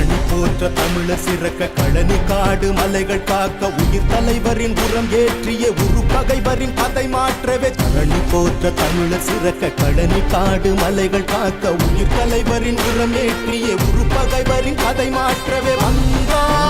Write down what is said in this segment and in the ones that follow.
தரணி போற்ற தமிழர் சிறக்க கழனி காடு மலைகள் காக்க உயிர் தலைவரின் உரம் ஏற்றிய உரு பகைவரின் கதை மாற்றவே. கழனி போற்ற தமிழர் சிறக்க கழனி காடு மலைகள் காக்க உயிர் தலைவரின் உரம் ஏற்றிய உரு பகைவரின் கதை மாற்றவே. வந்தான்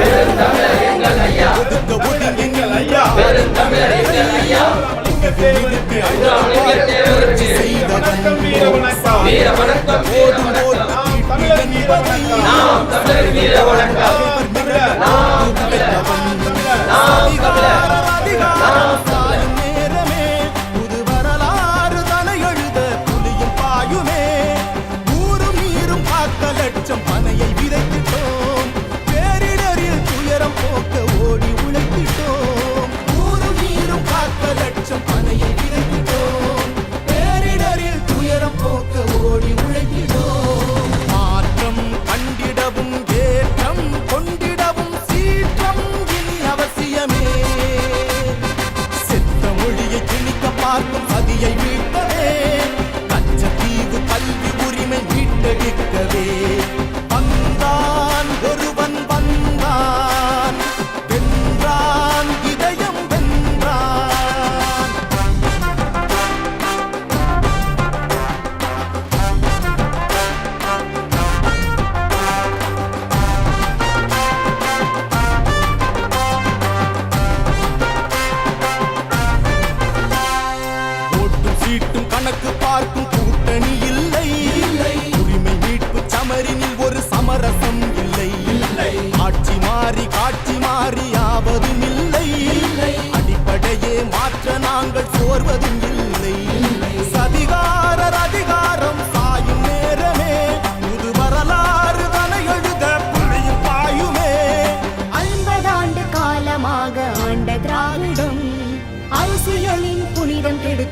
பெருந்தமிழர் எங்கள் ஐயா ஒதுக்க எங்கள் ஐயா பெருந்தமிழர் எங்கள் ஐயா தேவருக்கு அழுத்தப்பாட்டு செய்த வணக்கம் வீர வணக்கம் வீர வணக்கம் வீர வணக்கம் நாம் தமிழர் வீர வணக்கம் நாம் தமிழர் வீர வணக்கம் நாம்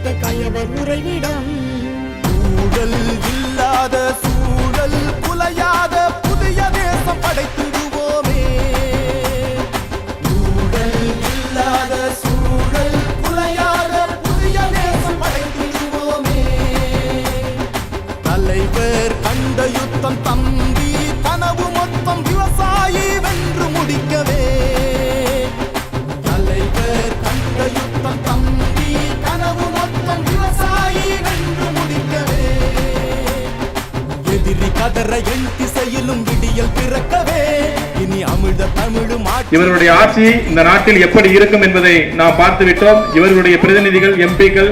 கயவர் உறைவிடம். ஊழல் இல்லாத என் திசையிலும் விடியல் பிறக்கவே. இனி அமிழ்த தமிழும் ஆட்சி இவர்களுடைய ஆட்சி இந்த நாட்டில் எப்படி இருக்கும் என்பதை நாம் பார்த்துவிட்டோம். இவர்களுடைய பிரதிநிதிகள் எம்பிக்கள்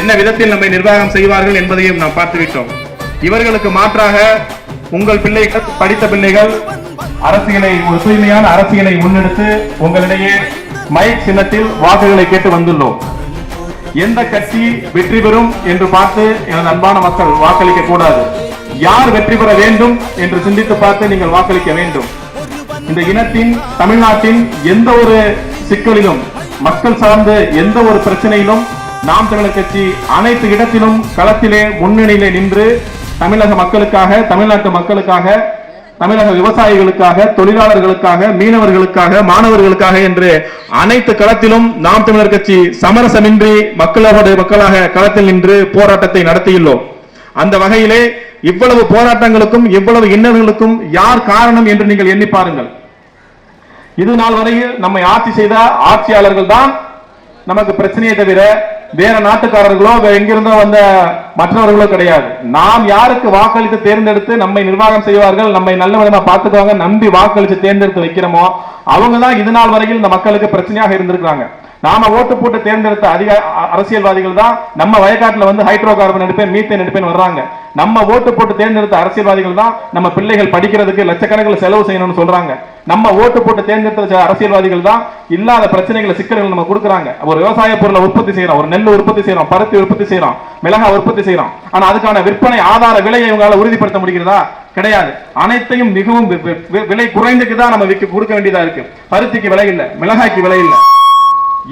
என்ன விதத்தில் நம்மை நிர்வாகம் செய்வார்கள் என்பதையும் நாம் பார்த்துவிட்டோம். இவர்களுக்கு மாற்றாக உங்கள் பிள்ளைகள் படித்த பிள்ளைகள் அரசியலை ஒரு தூய்மையான அரசியலை முன்னெடுத்து உங்களிடையே மைக் சின்னத்தில் வாக்குகளை கேட்டு வந்துள்ளோம். எந்த கட்சி வெற்றி பெறும் என்று பார்த்து எனது அன்பான மக்கள் வாக்களிக்க கூடாது. யார் வெற்றி பெற வேண்டும் என்று சிந்தித்து பார்த்து நீங்கள் வாக்களிக்க வேண்டும். இந்த இனத்தின் தமிழ்நாட்டின் எந்த ஒரு சிக்கலிலும் மக்கள் சார்ந்த எந்த ஒரு பிரச்சனையிலும் நாம் தமிழர் கட்சி அனைத்து இடத்திலும் களத்திலே முன்னணியிலே நின்று தமிழக மக்களுக்காக தமிழ்நாட்டு மக்களுக்காக தமிழக விவசாயிகளுக்காக தொழிலாளர்களுக்காக மீனவர்களுக்காக மாணவர்களுக்காக என்று அனைத்து களத்திலும் நாம் தமிழர் கட்சி சமரசமின்றி மக்களோட மக்களாக களத்தில் நின்று போராட்டத்தை நடத்தியுள்ளோம். அந்த வகையிலே இவ்வளவு போராட்டங்களுக்கும் இவ்வளவு இன்னல்களுக்கும் யார் காரணம் என்று நீங்கள் எண்ணி பாருங்கள். இது நாள் வரையில் நம்மை ஆட்சி செய்த ஆட்சியாளர்கள் தான் நமக்கு பிரச்சனையை தவிர வேற நாட்டுக்காரர்களோ எங்கிருந்தோ வந்த மற்றவர்களோ கிடையாது. நாம் யாருக்கு வாக்களித்து தேர்ந்தெடுத்து நம்மை நிர்வாகம் செய்வார்கள் நம்மை நல்ல விதமா பார்த்துக்குவாங்க நம்பி வாக்களித்து தேர்ந்தெடுத்து வைக்கிறோமோ அவங்க தான் இது நாள் வரையில் இந்த மக்களுக்கு பிரச்சனையாக இருந்திருக்காங்க நாம ஓட்டு போட்டு தேர்ந்தெடுத்த அதிக அரசியல்வாதிகள் தான் நம்ம வயக்காட்டில் வந்து ஹைட்ரோ கார்பன் எடுப்பேன் மீத்தேன் எடுப்பேன் வர்றாங்க. நம்ம ஓட்டு போட்டு தேர்ந்தெடுத்த அரசியல்வாதிகள் தான் நம்ம பிள்ளைகள் படிக்கிறதுக்கு லட்சக்கணக்கில் செலவு செய்யணும்னு சொல்றாங்க. நம்ம ஓட்டு போட்டு தேர்ந்தெடுத்த அரசியல்வாதிகள் தான் இல்லாத பிரச்சனைகளை சிக்கல்கள் நம்ம கொடுக்குறாங்க. ஒரு விவசாய பொருளை உற்பத்தி செய்யறோம் ஒரு நெல் உற்பத்தி செய்யறோம் பருத்தி உற்பத்தி செய்யறோம் மிளகா உற்பத்தி செய்யறோம். ஆனா அதுக்கான விற்பனை ஆதார விலையை இவங்களால உறுதிப்படுத்த முடிகிறதா? கிடையாது. அனைத்தையும் மிகவும் விலை குறைந்துக்கு தான் நம்ம விற்க கொடுக்க வேண்டியதா இருக்கு. பருத்திக்கு விலை இல்லை மிளகாய்க்கு விலை இல்லை.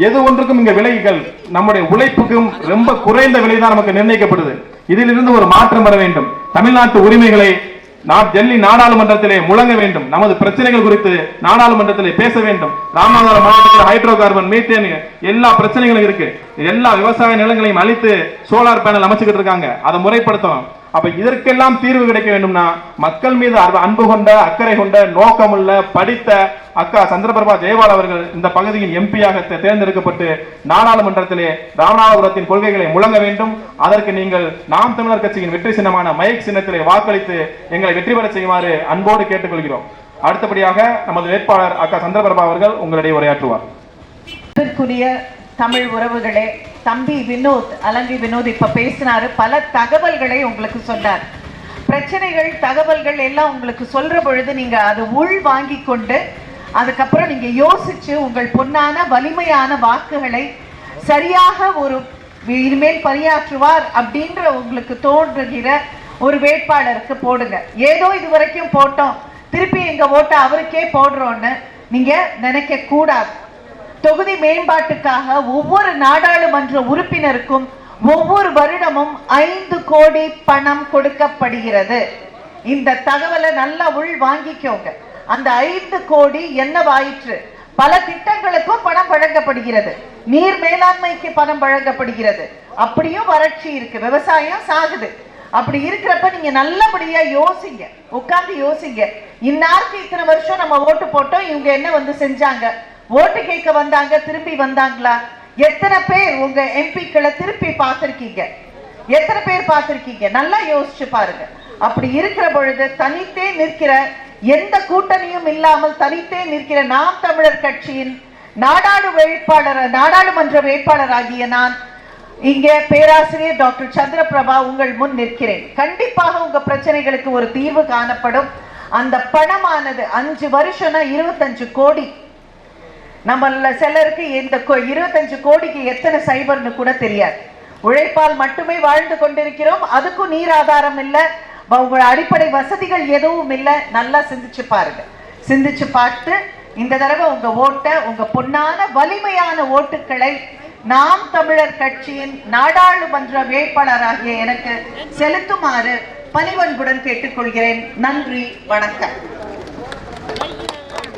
எது ஒன்றுக்கும் இங்க விலைகள் நம்முடைய உழைப்புக்கும் ரொம்ப குறைந்த விலை தான் நமக்கு நிர்ணயிக்கப்படுது. இதிலிருந்து ஒரு மாற்றம் வர வேண்டும். தமிழ்நாட்டு உரிமைகளை நான் டெல்லி நாடாளுமன்றத்திலே முழங்க வேண்டும். நமது பிரச்சனைகள் குறித்து நாடாளுமன்றத்திலே பேச வேண்டும். ராமநாதபுரம் மாவட்டத்தில் ஹைட்ரோ கார்பன் மீத்தேன் எல்லா பிரச்சனைகளும் இருக்கு. எல்லா விவசாய நிலங்களையும் அழித்து சோலார் பேனல் அமைச்சுக்கிட்டு இருக்காங்க. அதை முறைப்படுத்தணும். அப்ப இதற்கெல்லாம் தீர்வு கிடைக்க வேண்டும்னா மக்கள் மீது அன்பு- அன்பு கொண்ட அக்கறை கொண்ட நோக்கமுள்ள படித்த அக்கா சந்திரபிரபா ஜெயபால் அவர்கள் இந்த பகுதியின் எம்பியாக தேர்ந்தெடுக்கப்பட்டு நாடாளுமன்றத்திலே ராமநாதபுரத்தின் கொள்கைகளை முழங்க வேண்டும். அதற்கு நீங்கள் நாம் தமிழர் கட்சியின் வெற்றி சின்னமான மயக் சின்னத்திலே வாக்களித்து எங்களை வெற்றி பெற செய்யுமாறு அன்போடு கேட்டுக்கொள்கிறோம். அடுத்தபடியாக நமது வேட்பாளர் அக்கா சந்திரபிரபா அவர்கள் உங்களிடையே உரையாற்றுவார். தமிழ் உறவுகளே தம்பி வினோத் அலங்கி வினோத் இப்போ பேசினார். பல தகவல்களை உங்களுக்கு சொன்னார். பிரச்சனைகள் தகவல்கள் எல்லாம் உங்களுக்கு சொல்கிற பொழுது நீங்கள் அது உள் வாங்கி கொண்டு அதுக்கப்புறம் நீங்கள் யோசித்து உங்கள் பொன்னான வலிமையான வாக்குகளை சரியாக ஒரு இனிமேல் பணியாற்றுவார் அப்படின்ற உங்களுக்கு தோன்றுகிற ஒரு வேட்பாளருக்கு போடுங்க. ஏதோ இது வரைக்கும் போட்டோம். திருப்பி எங்கள் ஓட்டை அவருக்கே போடுறோன்னு நீங்கள் நினைக்கக்கூடாது. தொகுதி மேம்பாட்டுக்காக ஒவ்வொரு நாடாளுமன்ற உறுப்பினருக்கும் ஒவ்வொரு வருடமும் ஐந்து கோடி பணம் கொடுக்கப்படுகிறது. இந்த தகவலை நல்லா உள் வாங்கிக்கோங்க. அந்த ஐந்து கோடி என்னவாயிற்று? பல திட்டங்களுக்கும் பணம் வழங்கப்படுகிறது. நீர் மேலாண்மைக்கு பணம் வழங்கப்படுகிறது. அப்படியும் வறட்சி இருக்கு. விவசாயம் சாகுது. அப்படி இருக்கிறப்ப நீங்க நல்லபடியா யோசிங்க. உட்கார்ந்து யோசிங்க. இன்னாருக்கு இத்தனை வருஷம் நம்ம ஓட்டு போட்டோம். இவங்க என்ன வந்து செஞ்சாங்க? ஓட்டு கேட்க வந்தாங்க திரும்பி வந்தாங்களா? எத்தனை பேர் உங்க எம்பிக்களை திருப்பி பார்த்திருக்கீங்க? எத்தனை பேர் பார்த்திருக்கீங்க? நல்லா யோசிச்சு பாருங்க. அப்படி இருக்கிற பொழுது தனித்தே நிற்கிற எந்த கூட்டணியும் இல்லாமல் தனித்தே நிற்கிற நாம் தமிழர் கட்சியின் நாடாளு வேட்பாளர் நாடாளுமன்ற வேட்பாளராகிய நான் இங்கே பேராசிரியர் டாக்டர் சந்திரபிரபா உங்கள் முன் நிற்கிறேன். கண்டிப்பாக உங்க பிரச்சனைகளுக்கு ஒரு தீர்வு காணப்படும். அந்த பணமானது அஞ்சு வருஷம்னா இருபத்தஞ்சு கோடி நம்மள சிலருக்கு இந்த இருபத்தஞ்சு கோடிக்கு எத்தனை சைபர்னு கூட தெரியாது. உழைப்பால் மட்டுமே வாழ்ந்து கொண்டிருக்கிறோம். அதுக்கும் நீர் ஆதாரம் இல்லை. உங்களோட அடிப்படை வசதிகள் எதுவும் இல்லை. நல்லா சிந்திச்சு பாருங்க. சிந்திச்சு பார்த்து இந்த தடவை உங்க ஓட்டை உங்க பொன்னான வலிமையான ஓட்டுக்களை நாம் தமிழர் கட்சியின் நாடாளுமன்ற வேட்பாளராகிய எனக்கு செலுத்துமாறு பணிவன்புடன் கேட்டுக்கொள்கிறேன். நன்றி. வணக்கம்.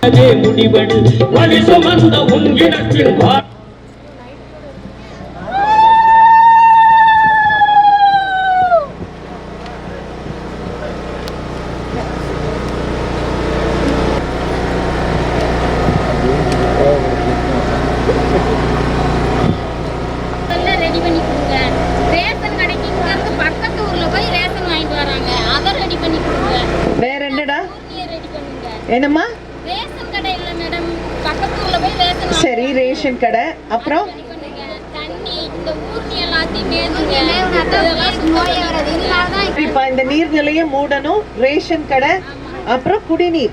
నివడు వలిసు మంద ఉంగిన సింహ சரி ரேஷன் கடை. அப்புறம்? இந்த இப்ப இந்த நீர்நிலையை மூடணும் ரேஷன் கடை அப்புறம் குடிநீர்.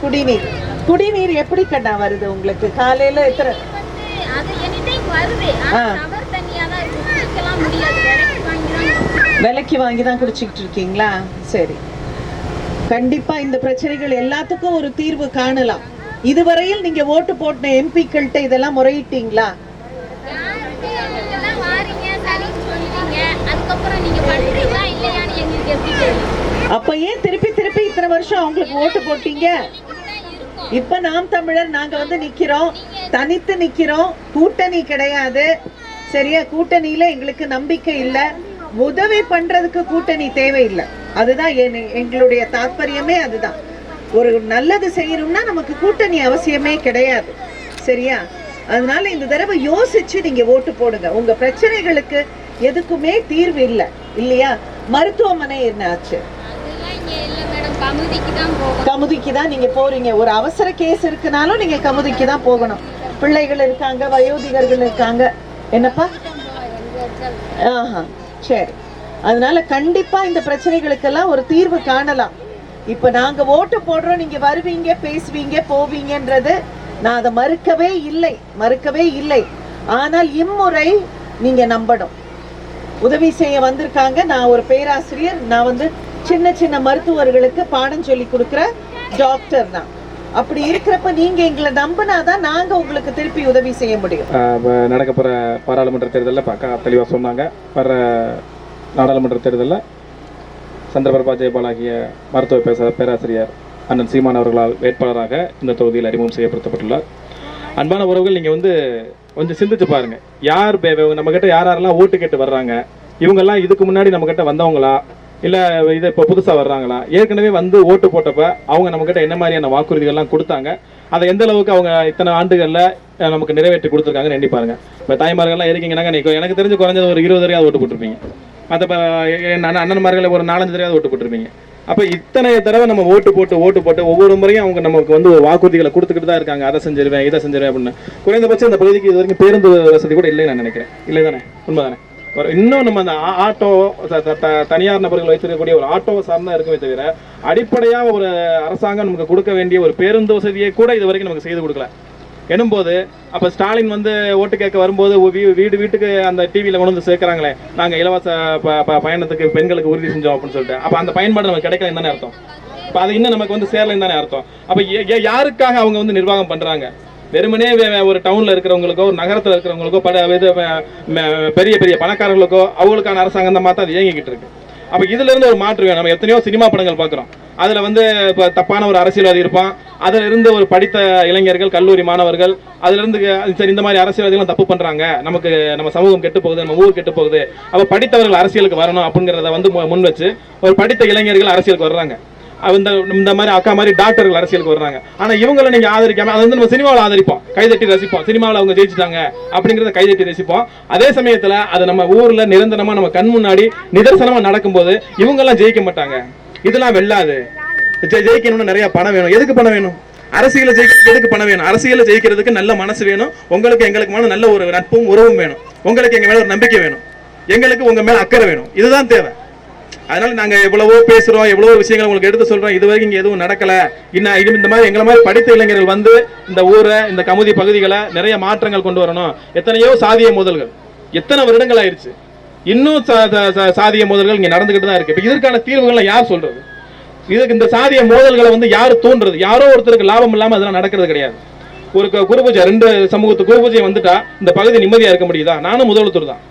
குடிநீர். குடிநீர் எப்படி கண்ணா வருது உங்களுக்கு? காலையில எத்தனை? ஆ. விலைக்கு வாங்கி தான் குடிச்சிக்கிட்டு இருக்கீங்களா? சரி. கண்டிப்பா இந்த பிரச்சனைகள் எல்லாத்துக்கும் ஒரு தீர்வு காணலாம். இதுவரையில் நீங்க ஓட்டு போட்ட எம்பிக்கள்கிட்ட இதெல்லாம் முறையிட்டீங்களா? அப்ப ஏன் திருப்பி திருப்பி இத்தனை வருஷம் அவங்களுக்கு ஓட்டு போட்டீங்க? இப்ப நாம் தமிழர் நாங்க வந்து நிக்கிறோம். தனித்து நிக்கிறோம். கூட்டணி கிடையாது. சரியா? கூட்டணியில எங்களுக்கு நம்பிக்கை இல்ல. உதவி பண்றதுக்கு கூட்டணி தேவையில்லை. அதுதான் எங்களுடைய தாற்பயமே அதுதான். ஒரு நல்லது செய்யணும்னா நமக்கு கூட்டணி அவசியமே கிடையாது. சரியா? அதனால இந்த தடவை யோசிச்சு நீங்க ஓட்டு போடுங்க. உங்க பிரச்சனைகளுக்கு எதுக்குமே தீர்வு இல்லை. இல்லையா? மருத்துவமனை என்ன ஆச்சு? கமுதிக்கு தான் நீங்க போறீங்க. ஒரு அவசர கேஸ் இருக்குனாலும் நீங்க கமுதிக்கு தான் போகணும். பிள்ளைகள் இருக்காங்க வயோதிகர்கள் இருக்காங்க. என்னப்பா? ஆஹா சரி. அதனால கண்டிப்பா இந்த பிரச்சனைகளுக்கெல்லாம் ஒரு தீர்வு காணலாம். இப்ப நாங்க ஓட்டு போடுறோம் நீங்க வருவீங்க பேசுவீங்க போவீங்கன்றது நான் அதை மறுக்கவே இல்லை மறுக்கவே இல்லை. ஆனால் இம்முறை நீங்க நம்பணும். உதவி செய்ய வந்திருக்காங்க. நான் ஒரு பேராசிரியர் நான் வந்து சின்ன சின்ன மருத்துவர்களுக்கு பாடம் சொல்லி கொடுக்குற டாக்டர் தான். அப்படி இருக்கிறப்ப நீங்க எங்களை நம்பினாதான் நாங்க உங்களுக்கு திருப்பி உதவி செய்ய முடியும். நடக்க போற பாராளுமன்ற தேர்தலில் பக்கா தெளிவாக சொன்னாங்க. வர நாடாளுமன்ற தேர்தலில் சந்திரபிரபா ஜெயபால் ஆகிய மருத்துவ பேச பேராசிரியர் அண்ணன் சீமான் அவர்களால் வேட்பாளராக இந்த தொகுதியில் அறிமுகம் செய்யப்படுத்தப்பட்டுள்ளார். அன்பான உறவுகள் நீங்கள் வந்து கொஞ்சம் சிந்திச்சு பாருங்கள் யார் நம்மக்கிட்ட யார் யாரெல்லாம் ஓட்டு கேட்டு வர்றாங்க? இவங்கெல்லாம் இதுக்கு முன்னாடி நம்மக்கிட்ட வந்தவங்களா? இல்லை இது இப்போ புதுசாக வர்றாங்களா? ஏற்கனவே வந்து ஓட்டு போட்டப்ப அவங்க நம்மக்கிட்ட என்ன மாதிரியான வாக்குறுதிகள்லாம் கொடுத்தாங்க? அதை எந்த அளவுக்கு அவங்க இத்தனை ஆண்டுகளில் நமக்கு நிறைவேற்றி கொடுத்துருக்காங்கன்னு எண்ணி பாருங்க. இப்போ தாய்மார்கள்லாம் இருக்கீங்கன்னாங்க எனக்கு தெரிஞ்சு குறைஞ்சது ஒரு இருபது வரையாவது ஓட்டு போட்டிருப்பீங்க. மற்ற அண்ணன்மார்களை ஒரு நாலஞ்சு தடவை ஓட்டு போட்டிருப்பீங்க. அப்போ இத்தனை தடவை நம்ம ஓட்டு போட்டு ஓட்டு போட்டு ஒவ்வொரு முறையும் அவங்க நமக்கு வந்து வாக்குறுதிகளை கொடுத்துக்கிட்டு தான் இருக்காங்க. அதை செஞ்சிருவேன் இதை செஞ்சிருவேன் அப்படின்னு. குறைந்தபட்சம் இந்த பகுதிக்கு இது வரைக்கும் பேருந்து வசதி கூட இல்லைன்னு நான் நினைக்கிறேன். இல்லை தானே உண்மைதானே? ஒரு இன்னும் நம்ம அந்த ஆட்டோ த- த- தனியார் நபர்கள் வைத்திருக்கக்கூடிய ஒரு ஆட்டோவை சார்ந்தா இருக்குமே தவிர அடிப்படையாக ஒரு அரசாங்கம் நமக்கு கொடுக்க வேண்டிய ஒரு பேருந்து வசதியை கூட இது வரைக்கும் நமக்கு செய்து கொடுக்கல. எனும்போது அப்போ ஸ்டாலின் வந்து ஓட்டு கேட்க வரும்போது வீடு வீட்டுக்கு அந்த டிவியில் கொண்டு வந்து சேர்க்குறாங்களே நாங்கள் இலவச ப- ப- பயணத்துக்கு பெண்களுக்கு உறுதி செஞ்சோம் அப்படின்னு சொல்லிட்டு. அப்போ அந்த பயன்பாடு நமக்கு கிடைக்கலன்னு தானே அர்த்தம்? இப்போ அது இன்னும் நமக்கு வந்து சேரலைன்னு தானே அர்த்தம்? அப்போ யாருக்காக அவங்க வந்து நிர்வாகம் பண்ணுறாங்க வெறுமனே ஒரு டவுனில் இருக்கிறவங்களுக்கோ ஒரு நகரத்தில் இருக்கிறவங்களுக்கோ பல இது பெரிய பெரிய பணக்காரர்களுக்கோ அவங்களுக்கான அரசாங்கம் தான் பார்த்தா அது இயங்கிக்கிட்டு இருக்கு. அப்போ இதுல இருந்து ஒரு மாற்று வேணும். நம்ம எத்தனையோ சினிமா படங்கள் பார்க்குறோம். அதில் வந்து இப்போ தப்பான ஒரு அரசியல்வாதி இருப்பான். அதில் இருந்து ஒரு படித்த இளைஞர்கள் கல்லூரி மாணவர்கள் அதிலிருந்து சரி இந்த மாதிரி அரசியல்வாதிகளும் தப்பு பண்ணுறாங்க நமக்கு நம்ம சமூகம் கெட்டு போகுது நம்ம ஊர் கெட்டு போகுது. அப்போ படித்தவர்கள் அரசியலுக்கு வரணும் அப்படிங்கிறத வந்து மு- முன் வச்சு ஒரு படித்த இளைஞர்கள் அரசியலுக்கு வர்றாங்க. இந்த இந்த மாதிரி அக்கா மாதிரி டாக்டர்கள் அரசியலுக்கு வர்றாங்க. ஆனால் இவங்களை நீங்கள் ஆதரிக்காம அதை வந்து நம்ம சினிமாவில் ஆதரிப்போம். கைதட்டி ரசிப்போம். சினிமாவில் அவங்க ஜெயிச்சிட்டாங்க அப்படிங்கிறத கைதட்டி ரசிப்போம். அதே சமயத்தில் அது நம்ம ஊரில் நிரந்தரமாக நம்ம கண் முன்னாடி நிதர்சனமாக நடக்கும்போது இவங்கெல்லாம் ஜெயிக்க மாட்டாங்க. இதெல்லாம் வெல்லாது. ஜெயிக்கணும்னு நிறைய பணம் வேணும். எதுக்கு பணம் வேணும்? அரசியல ஜெயிக்கிறதுக்கு எதுக்கு பணம் வேணும்? அரசியல ஜெயிக்கிறதுக்கு நல்ல மனசு வேணும். உங்களுக்கு எங்களுக்கு மேல நல்ல ஒரு நட்பும் உறவும் வேணும். உங்களுக்கு எங்க மேல ஒரு நம்பிக்கை வேணும். எங்களுக்கு உங்க மேல அக்கறை வேணும். இதுதான் தேவை. அதனால நாங்க எவ்வளவோ பேசுறோம் எவ்வளவோ விஷயங்கள் உங்களுக்கு எடுத்து சொல்றோம். இது வரைக்கும் இங்க எதுவும் நடக்கல. இன்னும் இது இந்த மாதிரி எங்களை மாதிரி படித்த இளைஞர்கள் வந்து இந்த ஊரை இந்த கமுதி பகுதிகளை நிறைய மாற்றங்கள் கொண்டு வரணும். எத்தனையோ சாதிய மோதல்கள். எத்தனை வருடங்கள் ஆயிருச்சு. இன்னும் சாதிய மோதல்கள் இங்க நடந்துகிட்டு தான் இருக்கு. இதற்கான தீர்வுகளை யார் சொல்றது? இதுக்கு இந்த சாதிய மோதல்களை வந்து யார் தூண்டுறது? யாரோ ஒருத்தருக்கு லாபம் இல்லாம அதெல்லாம் நடக்கிறது கிடையாது. ஒரு குருபூஜை குரு பூஜை ரெண்டு சமூகத்து குரு பூஜை வந்துட்டா இந்த பகுதி நிம்மதியா இருக்க முடியுதா? நானும் முதலத்தூர் தான்.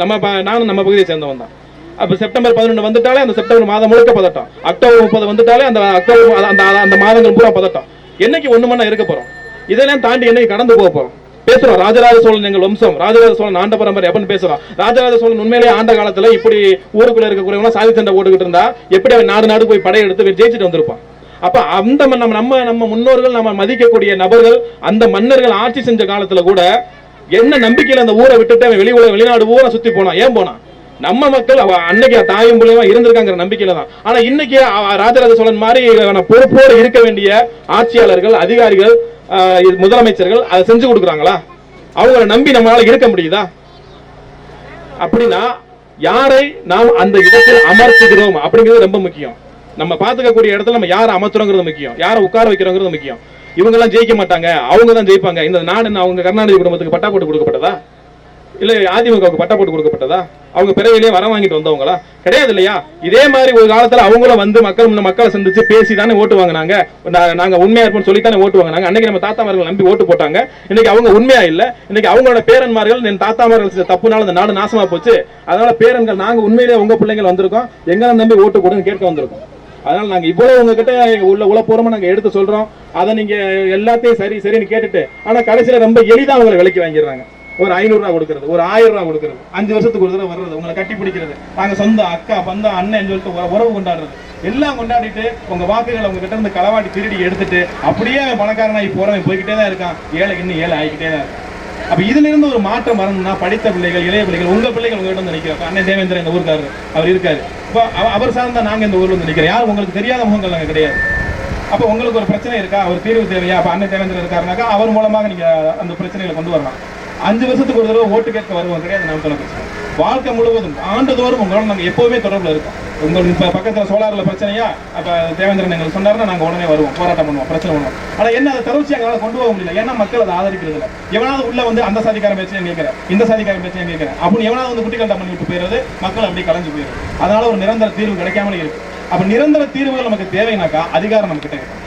நம்ம நானும் நம்ம பகுதியை சேர்ந்தவன் தான். அப்ப செப்டம்பர் பதினொன்று வந்துட்டாலே அந்த செப்டம்பர் மாதம் முழுக்க பதட்டம். அக்டோபர் முப்பது வந்துட்டாலே அந்த அக்டோபர் அந்த அந்த மாதங்கள் பூரா பதட்டம். என்னைக்கு ஒண்ணு மணி இருக்க போறோம்? இதெல்லாம் தாண்டி என்னைக்கு கடந்து போக போகிறோம் பேசுறோம். ராஜராஜ சோழன் எங்கள் வம்சம். ராஜராஜ சோழன் ஆண்ட பரம்பரை. அப்படின்னு பேசுறோம். ராஜராஜ சோழன் உண்மையிலேயே ஆண்ட காலத்துல இப்படி ஊருக்குள்ள இருக்கக்கூடியவங்க சாதி சண்டை ஓட்டுக்கிட்டு இருந்தா எப்படி அவன் நாடு நாடு போய் படையெடுத்து ஜெயிச்சுட்டு வந்திருப்பான்? அப்ப அந்த ம- நம்ம நம்ம நம்ம முன்னோர்கள் நம்ம மதிக்கக்கூடிய நபர்கள் அந்த மன்னர்கள் ஆட்சி செஞ்ச காலத்துல கூட என்ன நம்பிக்கையில அந்த ஊரை விட்டுட்டு அவன் வெளி உலக வெளிநாடு ஊரை சுத்தி போனான்? ஏன் போனான்? நம்ம மக்கள் அவ அன்னைக்கு தாயும் மூலியமா இருந்திருக்காங்கிற நம்பிக்கையில தான் ஆனா இன்னைக்கு ராஜராஜ சோழன் மாதிரி பொறுப்போடு இருக்க வேண்டிய ஆட்சியாளர்கள் அதிகாரிகள் ஆஹ், இது முதலமைச்சர்கள் அதை செஞ்சு கொடுக்குறாங்களா? அவங்கள நம்பி நம்மளால இருக்க முடியுதா? அப்படின்னா யாரை நாம் அந்த இடத்தில் அமர்த்துகிறோம் அப்படிங்கிறது ரொம்ப முக்கியம். நம்ம பார்த்துக்கக்கூடிய இடத்துல நம்ம யாரை அமர்த்துறோங்கிறது முக்கியம். யாரை உட்கார வைக்கிறோங்கிறது முக்கியம். இவங்க எல்லாம் ஜெயிக்க மாட்டாங்க. அவங்க தான் ஜெயிப்பாங்க. இந்த நாடு அவங்க கருணாநிதி குடும்பத்துக்கு பட்டா போட்டு கொடுக்கப்பட்டதா? இல்லை அதிமுகவுக்கு பட்டா போட்டு கொடுக்கப்பட்டதா? அவங்க பிறவிலேயே வரம் வாங்கிட்டு வந்தவங்களா? கிடையாது இல்லையா இதே மாதிரி ஒரு காலத்தில் அவங்களும் வந்து மக்கள் முன்ன மக்களை சந்திச்சு பேசி தானே ஓட்டு வாங்கினாங்க. நாங்கள் உண்மையாக இருப்போம்னு சொல்லி தானே ஓட்டு வாங்கினாங்க. அன்னைக்கு நம்ம தாத்தாமார்கள் நம்பி ஓட்டு போட்டாங்க. இன்னைக்கு அவங்க உண்மையா இல்லை. இன்னைக்கு அவங்களோட பேரன்மார்கள் என் தாத்தாமார்கள் செஞ்ச தப்புனால இந்த நாடு நாசமாக போச்சு. அதனால பேரன்கள் நாங்கள் உண்மையிலேயே உங்கள் பிள்ளைங்கள் வந்திருக்கோம். எங்களை நம்பி ஓட்டு போடுன்னு கேட்க வந்திருக்கோம். அதனால நாங்க இவ்வளவு உங்ககிட்ட உள்ள உளப்பூர்வமா நாங்க எடுத்து சொல்றோம். அதை நீங்க எல்லாத்தையும் சரி சரின்னு கேட்டுட்டு ஆனா கடைசியில ரொம்ப எளிதா அவங்களை விலைக்கு வாங்கிடுறாங்க. ஒரு ஐநூறுரூவா கொடுக்குறது கொடுக்கறது ஒரு ஆயிரம் ரூபா கொடுக்கறது அஞ்சு வருஷத்துக்கு ஒரு தடவை வர்றது உங்களை கட்டி பிடிக்கிறது நாங்க சொந்த அக்கா பந்தம் அண்ணன் சொல்லிட்டு உறவு கொண்டாடுறது. எல்லாம் கொண்டாடிட்டு உங்க வாக்குகளை உங்க கிட்ட இருந்து களவாட்டி திருடி எடுத்துட்டு அப்படியே அவன் பணக்காரனாகி போறவன் போய்கிட்டே தான் இருக்கான். ஏழை இன்னும் ஏழை ஆகிக்கிட்டே தான் இருக்கான் அப்ப இதுல இருந்து ஒரு மாற்றம் வரணும்னா படித்த பிள்ளைகள் இளைய பிள்ளைகள் உங்க பிள்ளைகள் உங்ககிட்ட வந்து நிற்கிறோம் அண்ணன் தேவேந்திரன் இந்த ஊருக்காரு அவர் இருக்காரு. இப்போ அவ- அவர் சார்ந்தா நாங்க இந்த ஊர்ல வந்து நிற்கிறோம் யாரும் உங்களுக்கு தெரியாத முகங்கள் நாங்க கிடையாது. அப்ப உங்களுக்கு ஒரு பிரச்சனை இருக்கா? ஒரு தீர்வு தேவையா? அப்ப அண்ணன் தேவேந்திரன் இருக்காருனாக்கா அவர் மூலமாக நீங்க அந்த பிரச்சனைகளை கொண்டு வரலாம். அஞ்சு வருஷத்துக்கு ஒரு தடவை ஓட்டு கேட்க வருவோம். கிடையாது நாம் வாழ்க்கை முழுவதும் ஆண்டுதோறும் உங்களோட நாங்கள் எப்போவுமே தொடர்பில் இருக்கோம். உங்களுக்கு இப்போ பக்கத்தில் சோலாரில் பிரச்சனையா? அப்போ தேவேந்திரன் எங்களுக்கு சொன்னார்னா நாங்கள் உடனே வருவோம். போராட்டம் பண்ணுவோம் பிரச்சனை பண்ணுவோம். ஆனால் என்ன அதை தொடர்ச்சி எங்களால் கொண்டு போக முடியல. ஏன்னா மக்கள் அதை ஆதரிக்கிறது இல்லை எவனாவது உள்ள வந்து அந்த சாதிக்காரன் பிரச்சனையும் கேட்கிறேன் இந்த சாதிக்காரன் பிரச்சனையும் கேட்கிறேன் அப்படின்னு எவனாவது வந்து குட்டிகள்ட்ட பண்ணி விட்டு போயிடுறது மக்கள் அப்படியே கலைஞ்சு போயிடுது அதனால ஒரு நிரந்தர தீர்வு கிடைக்காமலே இருக்கு. அப்போ நிரந்தர தீர்வுகள் நமக்கு தேவைனாக்கா அதிகாரம் நம்ம கிட்ட இருக்கு.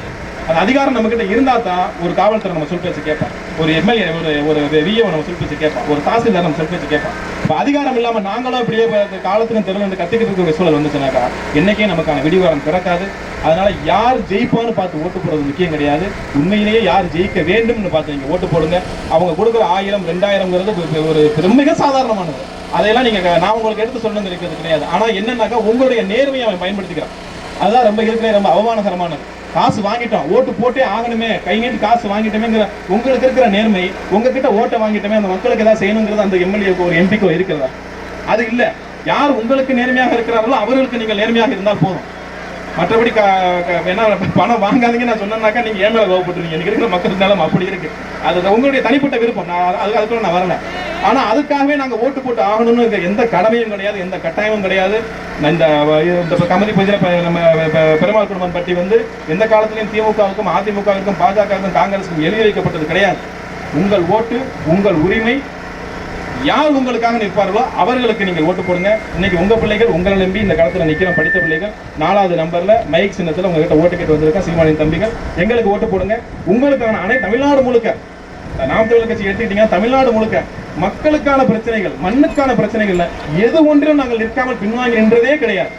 அந்த அதிகாரம் நம்ம கிட்ட இருந்தா தான் ஒரு காவல்துறை நம்ம சொல் பேச்சு கேட்பான். ஒரு எம்எல்ஏ ஒரு ஒரு விஏ நம்ம சொல் பேச்சு கேட்பான். ஒரு தாசில்தார் நம்ம சொல் பேச்சு கேட்பான். இப்போ அதிகாரம் இல்லாமல் நாங்களும் இப்படியே இப்ப காலத்துக்கும் தெருவில் வந்து கத்திக்கிட்டு இருக்கிற சூழல் வந்துச்சுனாக்கா என்னைக்கே நமக்கான விடிவாரம் பிறக்காது அதனால யார் ஜெயிப்பான்னு பார்த்து ஓட்டு போடுறது முக்கியம் கிடையாது. உண்மையிலேயே யார் ஜெயிக்க வேண்டும்னு பார்த்து நீங்கள் ஓட்டு போடுங்க. அவங்க கொடுக்குற ஆயிரம் ரெண்டாயிரம்ங்கிறது ஒரு- மிக சாதாரணமானது. அதையெல்லாம் நீங்கள் நான் உங்களுக்கு எடுத்து சொல்லணும்னு இருக்கிறது கிடையாது. ஆனால் என்னன்னாக்கா உங்களுடைய நேர்மையை அவன் பயன்படுத்திக்கிறான். அதுதான் ரொம்ப இருக்கிற ரொம்ப அவமானகரமானது. காசு வாங்கிட்டோம் ஓட்டு போட்டே ஆகணுமே கை நீட்டு காசு வாங்கிட்டோமேங்கிற உங்களுக்கு இருக்கிற நேர்மை உங்ககிட்ட ஓட்டை வாங்கிட்டோமே அந்த மக்களுக்கு ஏதாவது செய்யணுங்கிறது அந்த எம்எல்ஏக்கு ஒரு எம்பிக்கோ இருக்கிறதா அது இல்லை. யார் உங்களுக்கு நேர்மையாக இருக்கிறார்களோ அவர்களுக்கு நீங்கள் நேர்மையாக இருந்தால் போதும். மற்றபடி க- பணம் வாங்காதீங்க நான் சொன்னேன்னாக்கா நீங்கள் ஏன் மேலே கோவப்பட்டுருவீங்க எனக்கு இருக்கிற மக்கள் நிலம் அப்படி இருக்கு. அது உங்களுடைய தனிப்பட்ட விருப்பம். நான் அது அதுக்குள்ள நான் வரல. ஆனா அதுக்காகவே நாங்க ஓட்டு போட்டு ஆகணும்னு எந்த கடமையும் கிடையாது எந்த கட்டாயமும் கிடையாது. இந்த இந்த கமதி பூஜை நம்ம பெருமாள் குடும்பம் பற்றி வந்து எந்த காலத்திலையும் திமுகவுக்கும் அதிமுகவிற்கும் பாஜகவுக்கும் காங்கிரஸுக்கும் எழுதி வைக்கப்பட்டது கிடையாது. உங்கள் ஓட்டு உங்கள் உரிமை யார் உங்களுக்காக நிற்பார்களோ அவர்களுக்கு நீங்கள் ஓட்டு போடுங்க. இன்னைக்கு உங்க பிள்ளைகள் உங்களை நம்பி இந்த காலத்தில் நிற்கிறோம் படித்த பிள்ளைகள் நாலாவது நம்பர்ல மைக் சின்னத்தில் உங்ககிட்ட ஓட்டு கேட்டு வந்திருக்கேன் சீமானின் தம்பிகள். எங்களுக்கு ஓட்டு போடுங்க. உங்களுக்கான அனை தமிழ்நாடு முழுக்க. இந்த நாம் கட்சி எடுத்துக்கிட்டீங்கன்னா தமிழ்நாடு முழுக்க. மக்களுக்கான பிரச்சனைகள் மண்ணுக்கான பிரச்சனைகள்ல எது ஒன்றிலும் நாங்கள் நிற்காமல் பின்வாங்கி நின்றதே கிடையாது.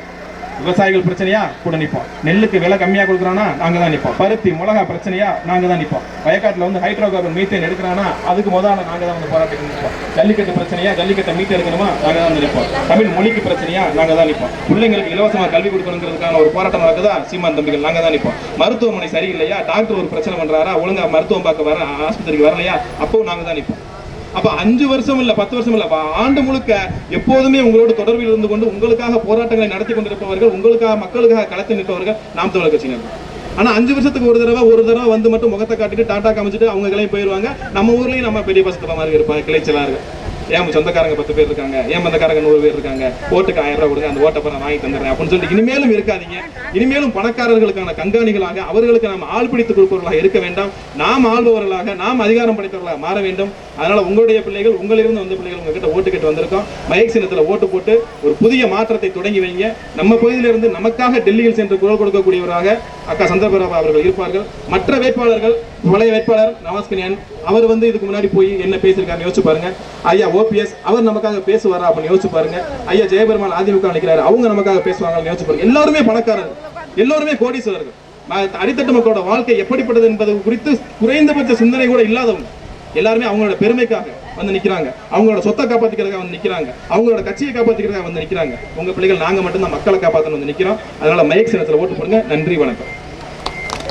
விவசாயிகள் பிரச்சனையா? கூட நிற்போம். நெல்லுக்கு விலை கம்மியாக கொடுக்குறானா? நாங்கள் தான் நிற்போம். பருத்தி மிளகா பிரச்சனையா? நாங்கள் தான் நிற்போம். வயக்காட்டில் வந்து ஹைட்ரோ கார்பன் மீத்தேன் எடுக்கிறானா? அதுக்கு முதல்ல நாங்கள் தான் வந்து போராட்டம் நிற்போம். ஜல்லிக்கட்டு பிரச்சனையா? ஜல்லிக்கட்டை மீட்டு எடுக்கணுமா? நாங்கள் தான் நிற்போம். தமிழ் மொழிக்கு பிரச்சனையா? நாங்கள் தான் நிற்போம். பிள்ளைங்களுக்கு இலவசமாக கல்வி கொடுக்கணுங்கிறதுக்கான ஒரு போராட்டம் நடக்குதா? சீமான் தம்பிகள் நாங்கள் தான் நிற்போம். மருத்துவமனை சரியில்லையா? டாக்டர் ஒரு பிரச்சனை பண்ணுறாரா ஒழுங்காக மருத்துவம் பார்க்க வர ஆஸ்பத்திரிக்கு வரலையா? அப்போ நாங்கள் தான் நிற்போம். அப்ப அஞ்சு வருஷம் இல்ல பத்து வருஷம் இல்ல ஆண்டு முழுக்க எப்போதுமே உங்களோட தொடர்பில் இருந்து கொண்டு உங்களுக்காக போராட்டங்களை நடத்தி கொண்டிருப்பவர்கள் உங்களுக்காக மக்களுக்காக களத்தில் நிற்பவர்கள் நாம் தமிழர் கட்சியினர். ஆனால் அஞ்சு வருஷத்துக்கு ஒரு தடவை ஒரு தடவை வந்து மட்டும் முகத்தை காட்டிட்டு டாட்டா காமிச்சிட்டு அவங்க கிளையும் போயிடுவாங்க நம்ம ஊர்லேயும் நம்ம பெரிய பசத்துல மாதிரி இருப்பாங்க கிளைச்சலார்கள் ஏன் சொந்தக்காரங்க பத்து பேர் இருக்காங்க? ஏன் சொந்தக்காரங்க நூறு பேர் இருக்காங்க? ஓட்டுக்கு ஆயிரம் ரூபாய் கொடுங்க அந்த ஓட்டை பணம் நான் வாங்கி தந்துடுறேன் அப்படின்னு சொல்லிட்டு இனிமேலும் இருக்காதீங்க. இனிமேலும் பணக்காரர்களுக்கான கண்காணிகளாக அவர்களுக்கு நாம் ஆள் பிடித்து கொடுப்பவர்களாக இருக்க வேண்டாம். நாம் ஆள்பவர்களாக நாம் அதிகாரம் படைத்தவர்களாக மாற வேண்டும். அதனால உங்களுடைய பிள்ளைகள் உங்களிலிருந்து வந்த பிள்ளைகள் உங்ககிட்ட ஓட்டு கேட்டு வந்திருக்கோம். மயக் சின்னத்தில் ஓட்டு போட்டு ஒரு புதிய மாற்றத்தை தொடங்கி வைங்க. நம்ம பகுதியிலிருந்து நமக்காக டெல்லியில் சென்று குரல் கொடுக்கக்கூடியவராக அக்கா சந்திரபிரபா அவர்கள் இருப்பார்கள். மற்ற வேட்பாளர்கள் பழைய வேட்பாளர் நவாஸ்கனியன் அவர் வந்து இதுக்கு முன்னாடி போய் என்ன பேசியிருக்காருன்னு யோசிச்சு பாருங்க. ஐயா ஓபிஎஸ் அவர் நமக்காக பேசுவாரா அப்படின்னு யோசிச்சு பாருங்க. ஐயா ஜெயபெருமான் அதிமுக நிற்கிறாரு அவங்க நமக்காக பேசுவாங்கன்னு யோசிச்சு பாருங்க. எல்லாருமே பணக்காரர்கள். எல்லாருமே கோடீஸ்வரர்கள். அடித்தட்டு மக்களோட வாழ்க்கை எப்படிப்பட்டது என்பது குறித்து குறைந்தபட்ச சிந்தனை கூட இல்லாதவங்க. எல்லாருமே அவங்களோட பெருமைக்காக வந்து நிக்கிறாங்க. அவங்களோட சொத்தை காப்பாத்திக்கிறதுக்காக வந்து நிக்கிறாங்க. அவங்களோட கட்சியை காப்பாத்திக்கிறதுக்காக வந்து நிக்கிறாங்க. உங்க பிள்ளைகள் நாங்க மட்டும்தான் மக்களை காப்பாற்றணும் வந்து நிக்கிறோம். அதனால மயக் சின்னத்துல ஓட்டு போடுங்க. நன்றி வணக்கம்.